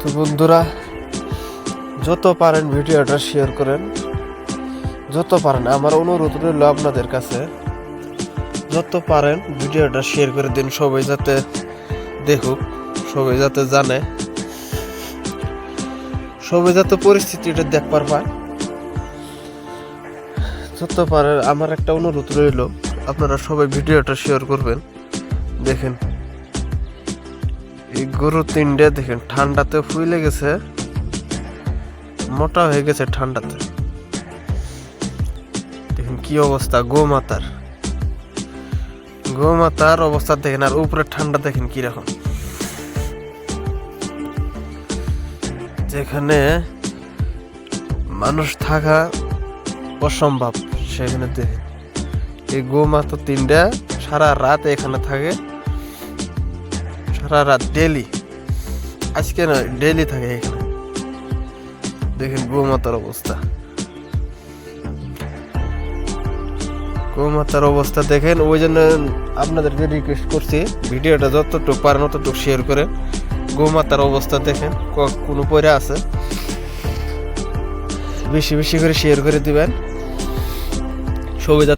তো বন্ধুরা, যত পারেন ভিডিওটা শেয়ার করেন, যত পারেন, আমার অনুরোধ রইল আপনাদের কাছে, যত পারেন ভিডিওটা শেয়ার করে দিন সবাই যাতে দেখুক, সবাই যাতে জানে, সবাই যাতে পরিস্থিতিটা দেখবার পায়। যত পারেন, আমার একটা অনুরোধ রইল, আপনারা সবাই ভিডিওটা শেয়ার করবেন, দেখেন। এই গরু তিনটে দেখেন, ঠান্ডাতে ফুলে গেছে, মোটা হয়ে গেছে ঠান্ডাতে। দেখেন কি অবস্থা, গোমাতার। গোমাতার অবস্থা দেখেন, আর উপরে ঠান্ডা দেখেন কীরকম যেখানে মানুষ থাকা অসম্ভব, সেখানে দেখেন। এই গোমাতা তিনটা সারা রাত এখানে থাকে। সারা রাত ডেলি আজকে না ডেলি থাকে এখানে। দেখেন গোমাতার অবস্থা। গোমাতার অবস্থা দেখেন, ওই জন্য আপনাদেরকে রিকোয়েস্ট করছি, ভিডিওটা যতটুকু পারেন ততটুকু শেয়ার করে গোমাতার অবস্থা দেখেন কোনো পরে আছে। বেশি বেশি করে শেয়ার করে দিবেন। যাতে